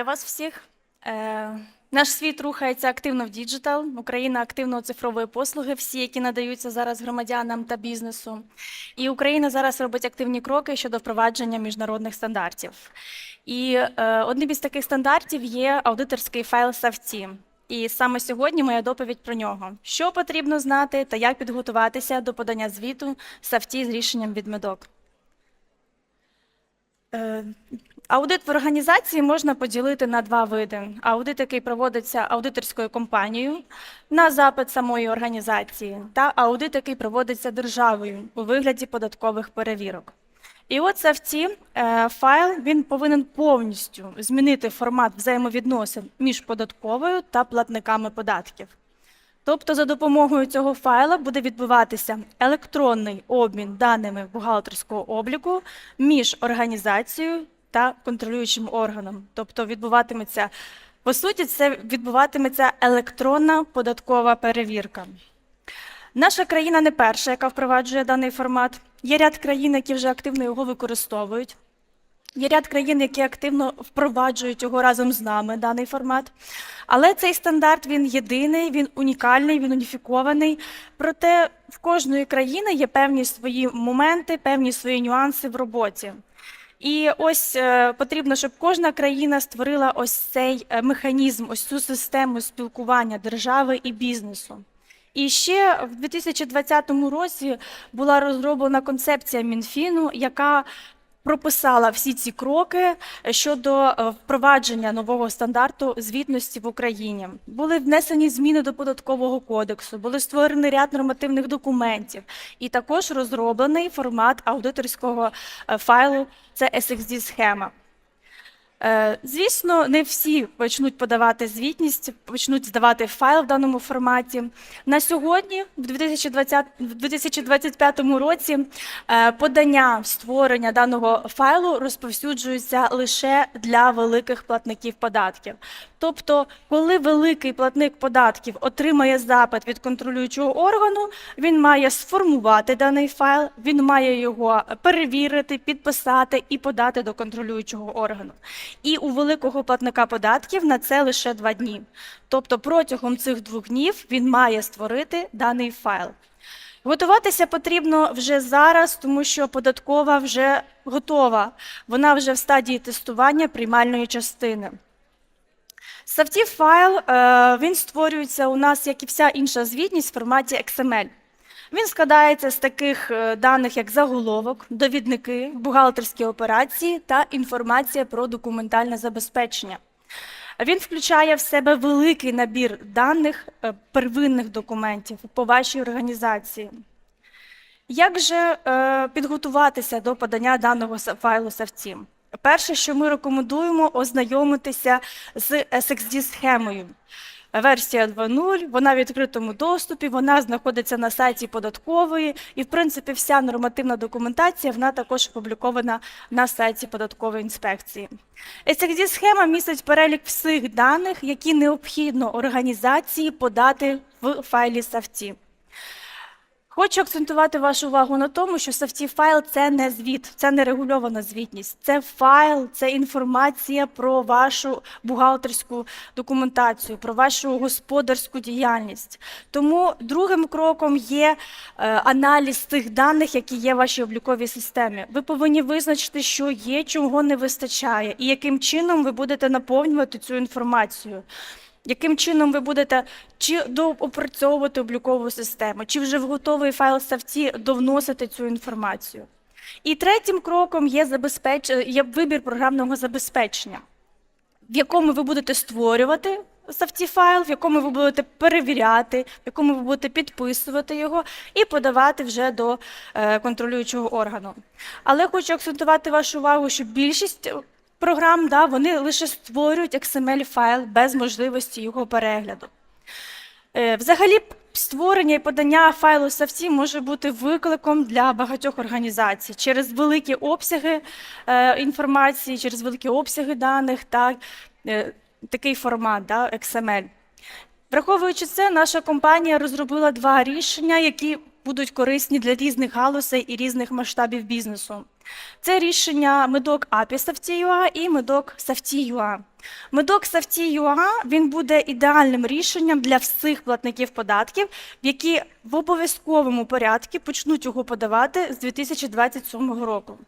Вітаю вас всіх. Е, наш світ рухається активно в діджитал. Україна активно оцифровує послуги, всі, які надаються зараз громадянам та бізнесу. І Україна зараз робить активні кроки щодо впровадження міжнародних стандартів. І е, одним із таких стандартів є аудиторський файл Савці. І саме сьогодні моя доповідь про нього. Що потрібно знати та як підготуватися до подання звіту Савці з рішенням від медок. Е, Аудит в організації можна поділити на два види: аудит, який проводиться аудиторською компанією на запит самої організації, та аудит, який проводиться державою у вигляді податкових перевірок. І от CFT е, файл він повинен повністю змінити формат взаємовідносин між податковою та платниками податків. Тобто, за допомогою цього файла буде відбуватися електронний обмін даними бухгалтерського обліку між організацією та контролюючим органом. Тобто відбуватиметься, по суті, це відбуватиметься електронна податкова перевірка. Наша країна не перша, яка впроваджує даний формат. Є ряд країн, які вже активно його використовують. Є ряд країн, які активно впроваджують його разом з нами, даний формат. Але цей стандарт він єдиний, він унікальний, він уніфікований. Проте в кожної країни є певні свої моменти, певні свої нюанси в роботі. І ось е, потрібно, щоб кожна країна створила ось цей е, механізм, ось цю систему спілкування держави і бізнесу. І ще в 2020 році була розроблена концепція Мінфіну, яка прописала всі ці кроки щодо е, впровадження нового стандарту звітності в Україні. Були внесені зміни до податкового кодексу, були створені ряд нормативних документів, і також розроблений формат аудиторського е, файлу. Це SXD схема. Е, Звісно, не всі почнуть подавати звітність, почнуть здавати файл в даному форматі. На сьогодні, в 2020, в 2025 році, е, подання створення даного файлу розповсюджується лише для великих платників податків. Тобто, коли великий платник податків отримає запит від контролюючого органу, він має сформувати даний файл, він має його перевірити, підписати і подати до контролюючого органу. І у великого платника податків на це лише два дні. Тобто протягом цих двох днів він має створити даний файл. Готуватися потрібно вже зараз, тому що податкова вже готова. Вона вже в стадії тестування приймальної частини. Safety файл е, він створюється у нас, як і вся інша звітність в форматі XML. Він складається з таких е, даних, як заголовок, довідники, бухгалтерські операції та інформація про документальне забезпечення. Він включає в себе великий набір даних е, первинних документів по вашій організації. Як же підготуватися до подання даного файлу савці? Перше, що ми рекомендуємо, ознайомитися з SXD-схемою. Версія 2.0, вона в відкритому доступі, вона знаходиться на сайті податкової, і, в принципі, вся нормативна документація вона також опублікована на сайті податкової інспекції. SXD-схема містить перелік всіх даних, які необхідно організації подати в файлі савці. Хочу акцентувати вашу увагу на тому, що safety файл це не звіт, це не регульована звітність. Це файл, це інформація про вашу бухгалтерську документацію, про вашу господарську діяльність. Тому другим кроком є е, аналіз тих даних, які є в вашій обліковій системі. Ви повинні визначити, що є, чого не вистачає, і яким чином ви будете наповнювати цю інформацію. Яким чином ви будете чи доопрацьовувати облікову систему, чи вже в готовий файл ставці довносити цю інформацію? І третім кроком є, забезпеч... є вибір програмного забезпечення, в якому ви будете створювати ставці файл, в якому ви будете перевіряти, в якому ви будете підписувати його і подавати вже до е, контролюючого органу. Але хочу акцентувати вашу увагу, що більшість програм, да, вони лише створюють XML-файл без можливості його перегляду. Е, Взагалі, створення і подання файлу савці може бути викликом для багатьох організацій через великі обсяги е, інформації, через великі обсяги даних та е, такий формат да, XML. Враховуючи це, наша компанія розробила два рішення, які будуть корисні для різних галузей і різних масштабів бізнесу. Це рішення медок API Safety.ua і медок Safety.ua. Медок Safety.ua він буде ідеальним рішенням для всіх платників податків, які в обов'язковому порядку почнуть його подавати з 2027 року.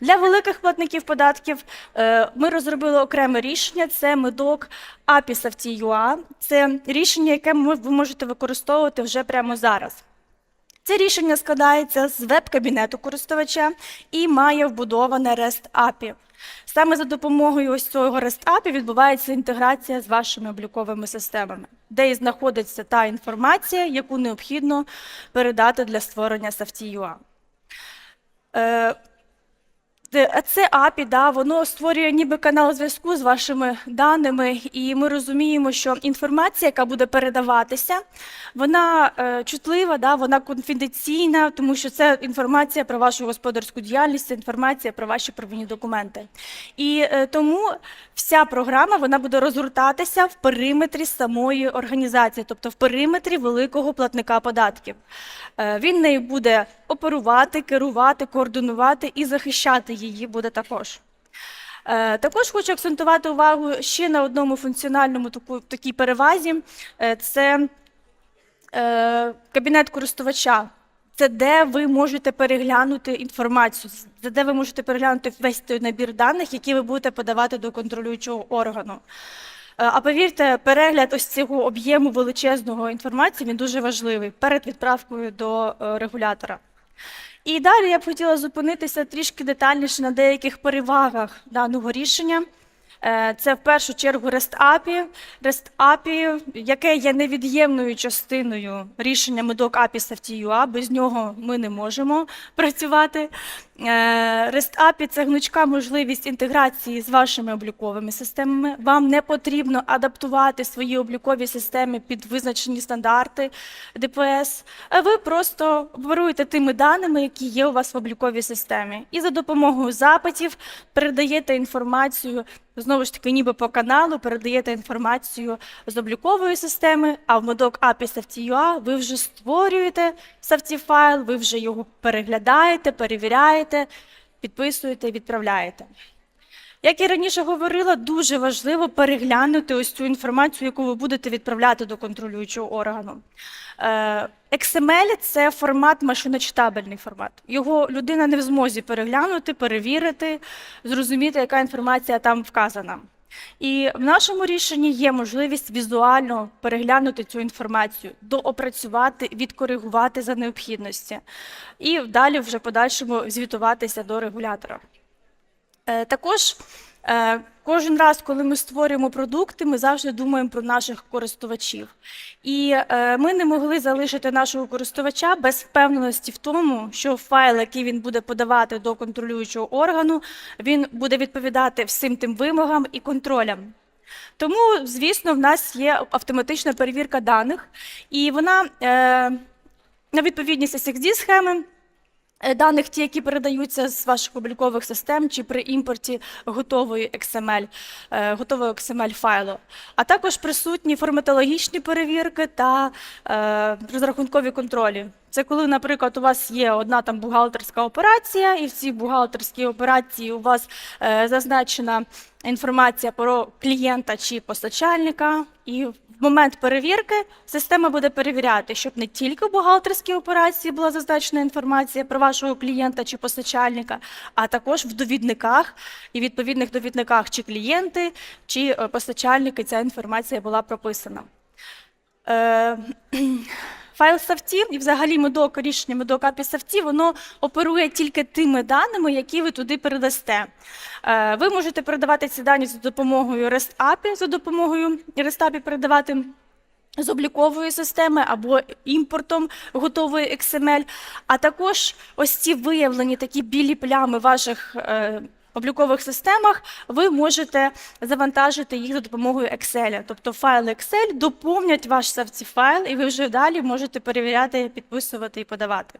Для великих платників податків е, ми розробили окреме рішення. Це медок API Safety.ua. Це рішення, яке ви можете використовувати вже прямо зараз. Це рішення складається з веб-кабінету користувача і має вбудоване REST API. Саме за допомогою ось цього REST API відбувається інтеграція з вашими обліковими системами, де і знаходиться та інформація, яку необхідно передати для створення Safety.ua. Е, Це API, да, воно створює ніби канал зв'язку з вашими даними, і ми розуміємо, що інформація, яка буде передаватися, вона е, чутлива, да, вона конфіденційна, тому що це інформація про вашу господарську діяльність, інформація про ваші первинні документи. І е, тому вся програма вона буде розгортатися в периметрі самої організації, тобто в периметрі великого платника податків. Він нею буде оперувати, керувати, координувати і захищати її буде також. Е, Також хочу акцентувати увагу ще на одному функціональному таку, такій перевазі. Е, Це е, кабінет користувача. Це де ви можете переглянути інформацію, це де ви можете переглянути весь той набір даних, які ви будете подавати до контролюючого органу. А повірте, перегляд ось цього об'єму величезного інформації він дуже важливий перед відправкою до регулятора. І далі я б хотіла зупинитися трішки детальніше на деяких перевагах даного рішення. Е, Це в першу чергу REST API. REST API, яке є невід'ємною частиною рішення медок API Safety.ua, без нього ми не можемо працювати. Е, REST API – це гнучка можливість інтеграції з вашими обліковими системами. Вам не потрібно адаптувати свої облікові системи під визначені стандарти ДПС. а Ви просто оперуєте тими даними, які є у вас в обліковій системі. І за допомогою запитів передаєте інформацію, знову ж таки, ніби по каналу, передаєте інформацію з облікової системи, а в модок API Safety.ua ви вже створюєте Safety файл, ви вже його переглядаєте, перевіряєте, підписуєте, відправляєте. Як я раніше говорила, дуже важливо переглянути ось цю інформацію, яку ви будете відправляти до контролюючого органу. Е, XML – це формат машиночитабельний формат. Його людина не в змозі переглянути, перевірити, зрозуміти, яка інформація там вказана. І в нашому рішенні є можливість візуально переглянути цю інформацію, доопрацювати, відкоригувати за необхідності, і далі вже подальшому звітуватися до регулятора. Е, Також е, кожен раз, коли ми створюємо продукти, ми завжди думаємо про наших користувачів. І е, ми не могли залишити нашого користувача без впевненості в тому, що файл, який він буде подавати до контролюючого органу, він буде відповідати всім тим вимогам і контролям. Тому, звісно, в нас є автоматична перевірка даних, і вона е, на відповідність SXD схеми даних, ті, які передаються з ваших облікових систем чи при імпорті готової XML, е, готового XML файлу. А також присутні форматологічні перевірки та е, розрахункові контролі. Це коли, наприклад, у вас є одна там бухгалтерська операція, і в цій бухгалтерській операції у вас е, зазначена інформація про клієнта чи постачальника, і в момент перевірки система буде перевіряти, щоб не тільки в бухгалтерській операції була зазначена інформація про вашого клієнта чи постачальника, а також в довідниках і відповідних довідниках чи клієнти, чи е, постачальники ця інформація була прописана. Файл Safety і взагалі медок, рішення медок API воно оперує тільки тими даними, які ви туди передасте. Е, Ви можете передавати ці дані за допомогою REST API, за допомогою REST API передавати з облікової системи або імпортом готової XML, а також ось ці виявлені такі білі плями ваших е, облікових системах, ви можете завантажити їх за допомогою Excel. Тобто файли Excel доповнять ваш савці файл, і ви вже далі можете перевіряти, підписувати і подавати.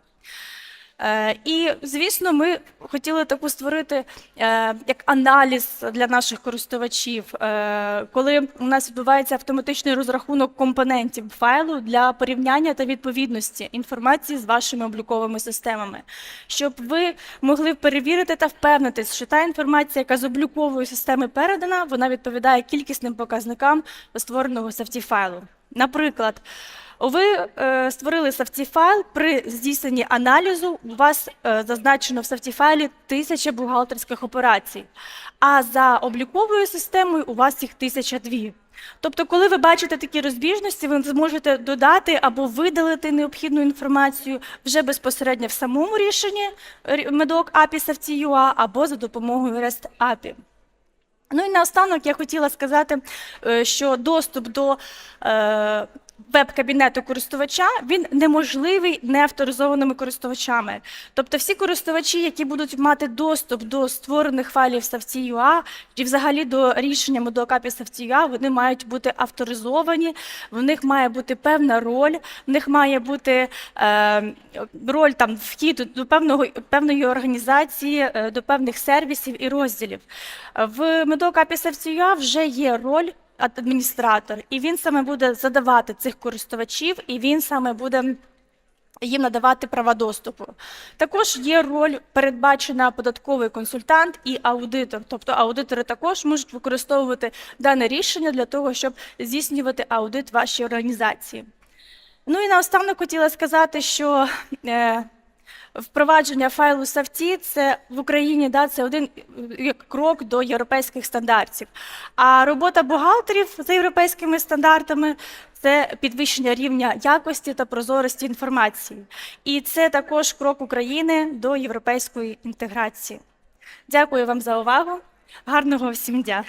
Е, І, звісно, ми хотіли таку створити е, як аналіз для наших користувачів, е, коли у нас відбувається автоматичний розрахунок компонентів файлу для порівняння та відповідності інформації з вашими обліковими системами, щоб ви могли перевірити та впевнитись, що та інформація, яка з облікової системи передана, вона відповідає кількісним показникам створеного софті файлу. Наприклад, ви е, створили софті файл, при здійсненні аналізу у вас е, зазначено в софті файлі тисяча бухгалтерських операцій, а за обліковою системою у вас їх 1002. Тобто, коли ви бачите такі розбіжності, ви зможете додати або видалити необхідну інформацію вже безпосередньо в самому рішенні медок API Safety.ua або за допомогою REST API. Ну і наостанок я хотіла сказати, е, що доступ до е, веб-кабінету користувача він неможливий неавторизованими користувачами. Тобто всі користувачі, які будуть мати доступ до створених файлів Safety.ua чи взагалі до рішення Медокапі Safety.ua, вони мають бути авторизовані, в них має бути певна роль, в них має бути е, роль там вхід до певного певної організації, е, до певних сервісів і розділів. В Медокапі Safety.ua вже є роль адміністратор, і він саме буде задавати цих користувачів, і він саме буде їм надавати права доступу. Також є роль передбачена податковий консультант і аудитор. Тобто аудитори також можуть використовувати дане рішення для того, щоб здійснювати аудит вашій організації. Ну і наостанок хотіла сказати, що е, впровадження файлу Савті це в Україні да, це один е, крок до європейських стандартів. А робота бухгалтерів за європейськими стандартами це підвищення рівня якості та прозорості інформації. І це також крок України до європейської інтеграції. Дякую вам за увагу. Гарного всім дня!